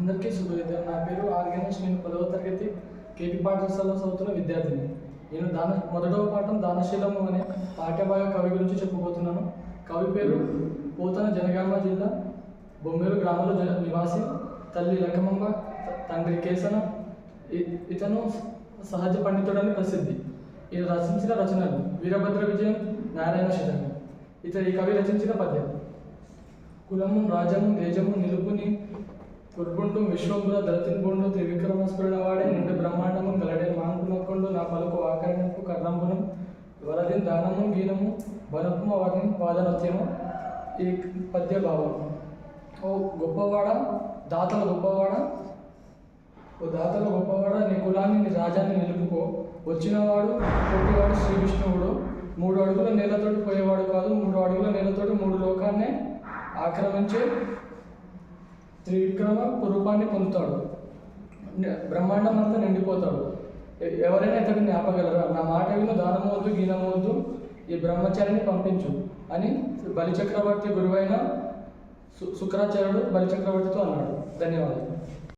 అందరికీ శుభోదయం. నా పేరు ఆర్ గణేష్. నేను పదవ తరగతి కేపీ పాఠశాలలో చదువుతున్న విద్యార్థిని. నేను దాన మొదటవ పాఠం దానశీలము అనే పాఠ్యభాగ కవి గురించి చెప్పబోతున్నాను. కవి పేరు పోతన జనగామ జిల్లా బొమ్మేరు గ్రామంలో జన నివాసి తల్లి లక్కమమ్మ తండ్రి కేసన. ఇతను సహజ పండితుడని ప్రసిద్ధి. ఈయన రచించిన రచనలు వీరభద్ర విజయం నారాయణ శతకం. ఇతడు ఈ కవి రచించిన పద్యం. కులము రాజము దేజము నిలుపుని కుర్పుండు విశ్వంబుల దళతిన్పుండు త్రివిక్రమస్ఫురణ వాడే నిండు బ్రహ్మాండము గలడే మాంకునక్కొండు నా పలుకు ఆకరణకు కర్ణంబును వరది దానము గీనము బనపుమ వర్ణం వాదనత్యము ఈ పద్య భావం ఓ గొప్పవాడ దాతల గొప్పవాడ? ఓ దాతల గొప్పవాడ నీ కులాన్ని నీ రాజాన్ని నిలుపుకో. వచ్చినవాడు పుట్టివాడు శ్రీ విష్ణువుడు మూడు అడుగుల నేలతోటి పోయేవాడు కాదు మూడు అడుగుల నేలతోటి మూడు లోకాన్నే ఆక్రమించే త్రివిక్రమ రూపాన్ని పొందుతాడు. బ్రహ్మాండం అంతా నిండిపోతాడు. ఎవరైనా ఇతడిని ఆపగలరా నా మాట విను దానమవద్దు గీనమవద్దు ఈ బ్రహ్మచారిని పంపించు అని బలిచక్రవర్తి గురువైన శుక్రాచార్యుడు బలిచక్రవర్తితో అన్నాడు. ధన్యవాదాలు.